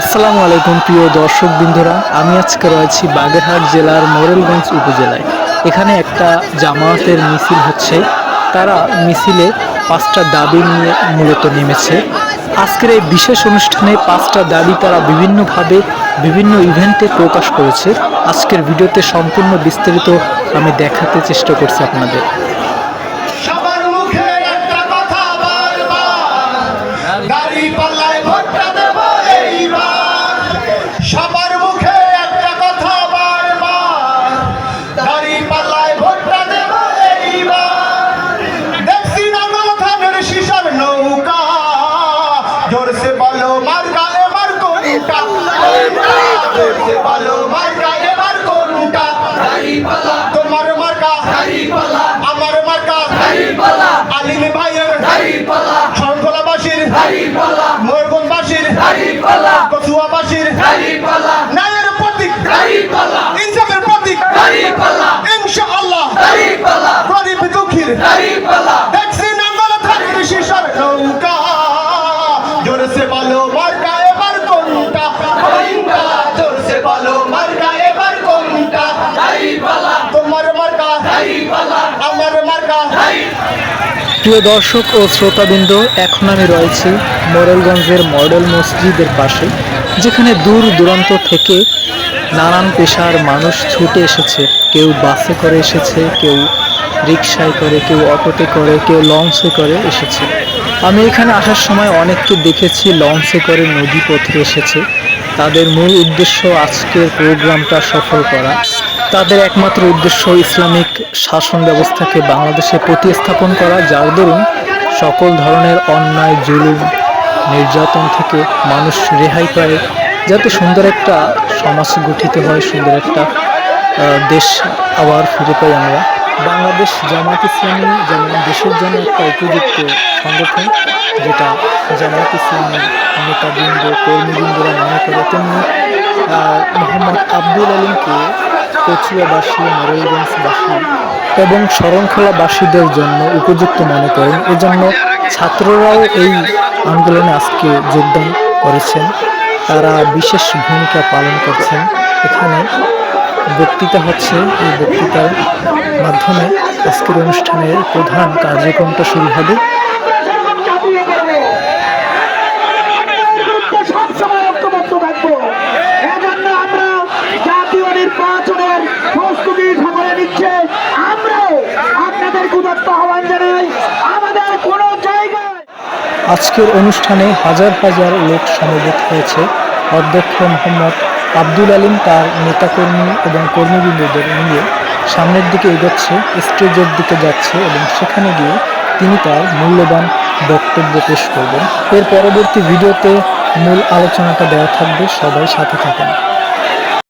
আসসালামু আলাইকুম প্রিয় দর্শক বৃন্দরা আমি আজকে রয়েছি বাগেরহাট জেলার মোরেলগঞ্জ উপজেলায়। এখানে একটা জামায়াতের মিছিল হচ্ছে। তারা মিছিলে পাঁচটা দাবি নিয়ে মূলত নেমেছে। আজকের এই বিশেষ অনুষ্ঠানে পাঁচটা দাবি তারা বিভিন্নভাবে বিভিন্ন ইভেন্টে প্রকাশ করেছে। আজকের ভিডিওতে সম্পূর্ণ বিস্তারিত আমি দেখাতে চেষ্টা করছি আপনাদের। জোরসে বলো মার গালে মার কোনটা? জোরসে বলো মার গালে মার কোনটা? তোমার মার্কা আমার মার্কা আলিম ভাইয়ের শঙ্কলাবাসীর ময়ূরগঞ্জবাসীর কচুয়াবাসীর ন্যায়ের প্রতীক ইনসাফের প্রতীক ইনশাআল্লাহ গরিব দুঃখীর প্রিয় দর্শক ও শ্রোতাবৃন্দ, এখন আমি রয়েছি মোরেলগঞ্জের মডেল মসজিদের পাশে, যেখানে দূর দূরান্ত থেকে নানান পেশার মানুষ ছুটে এসেছে। কেউ বাসে করে এসেছে, কেউ রিক্সায় করে, কেউ অটোতে করে, কেউ লঞ্চে করে এসেছে। আমি এখানে আসার সময় অনেককে দেখেছি লঞ্চে করে নদী পথে এসেছে। তাদের মূল উদ্দেশ্য আজকের প্রোগ্রামটা সফল করা। তাদের একমাত্র উদ্দেশ্য ইসলামিক শাসন ব্যবস্থাকে বাংলাদেশে প্রতিস্থাপন করা, যার দরুন সকল ধরনের অন্যায়, জুলুম, নির্যাতন থেকে মানুষ রেহাই পায়। যাতে সুন্দর একটা সমাজ গঠিত হয়, সুন্দর একটা দেশ আবার ফিরে পাই আমরা। বাংলাদেশ জামাত ইসলামী যেমন দেশের জন্য একটা উপযুক্ত সংগঠন, যেটা জামাত ইসলামী নেতাবৃন্দ, কর্মীবৃন্দরা মনে করে, তেমনি মোহাম্মদ আব্দুল আলীমকে কচুয়াবাসী মোরেলগঞ্জবাসী এবং শরণখোলাবাসীদের জন্য উপযুক্ত মনে করেন। এজন্য ছাত্ররাও এই আন্দোলনে আজকে যোগদান করেছেন। তারা বিশেষ ভূমিকা পালন করছেন। এখানে বক্তৃতা হচ্ছে, এই বক্তৃতার মাধ্যমে আজকের অনুষ্ঠানের প্রধান কার্যক্রমটা শুরু হবে। আজকের অনুষ্ঠানে হাজার হাজার লোক সমবেত হয়েছে। অধ্যক্ষ মোহাম্মদ আব্দুল আলিম তার নেতাকর্মী এবং কর্মীবৃন্দদের নিয়ে সামনের দিকে এগোচ্ছে, স্টেজের দিকে যাচ্ছে এবং সেখানে গিয়ে তিনি তার মূল্যবান বক্তব্য পেশ করবেন। এর পরবর্তী ভিডিওতে মূল আলোচনাটা দেওয়া থাকবে, সবাই সাথে থাকেন।